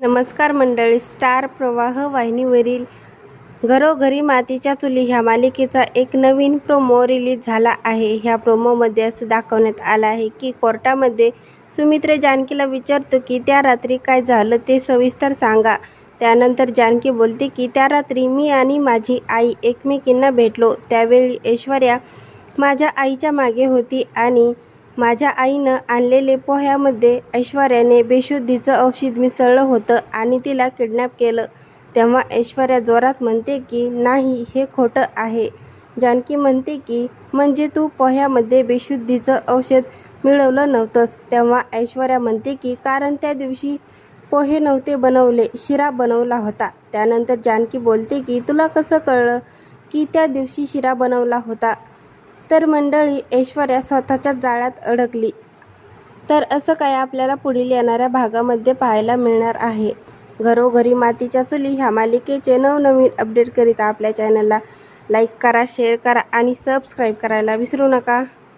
नमस्कार मंडळी स्टार प्रवाह वाहिनीवरील घरोघरी मातीच्या चुली ह्या मालिकेचा एक नवीन प्रोमो रिलीज झाला आहे. ह्या प्रोमोमध्ये असं दाखवण्यात आलं आहे की कोर्टामध्ये सुमित्र जानकीला विचारतो की त्या रात्री काय झालं ते सविस्तर सांगा. त्यानंतर जानकी बोलते की त्या रात्री मी आणि माझी आई एकमेकींना भेटलो. त्यावेळी ऐश्वर्या माझ्या आईच्या मागे होती आणि माझ्या आईनं आणलेले पोह्यामध्ये ऐश्वर्याने बेशुद्धीचं औषध मिसळलं होतं आणि तिला किडनॅप केलं. तेव्हा ऐश्वर्या जोरात म्हणते की नाही हे खोटं आहे. जानकी म्हणते की म्हणजे तू पोह्यामध्ये बेशुद्धीचं औषध मिळवलं नव्हतंस. तेव्हा ऐश्वर्या म्हणते की कारण त्या दिवशी पोहे नव्हते बनवले शिरा बनवला होता. त्यानंतर जानकी बोलते की तुला कसं कळलं की त्या दिवशी शिरा बनवला होता? तर मंडळी ऐश्वर्या स्वतःच्या जाळ्यात अडकली. तर असं काय आपल्याला पुढील येणाऱ्या भागामध्ये पाहायला मिळणार आहे? घरोघरी मातीच्या चुली ह्या मालिकेचे नवनवीन अपडेट करीता आपल्या चॅनलला लाईक करा शेअर करा आणि सबस्क्राईब करायला विसरू नका.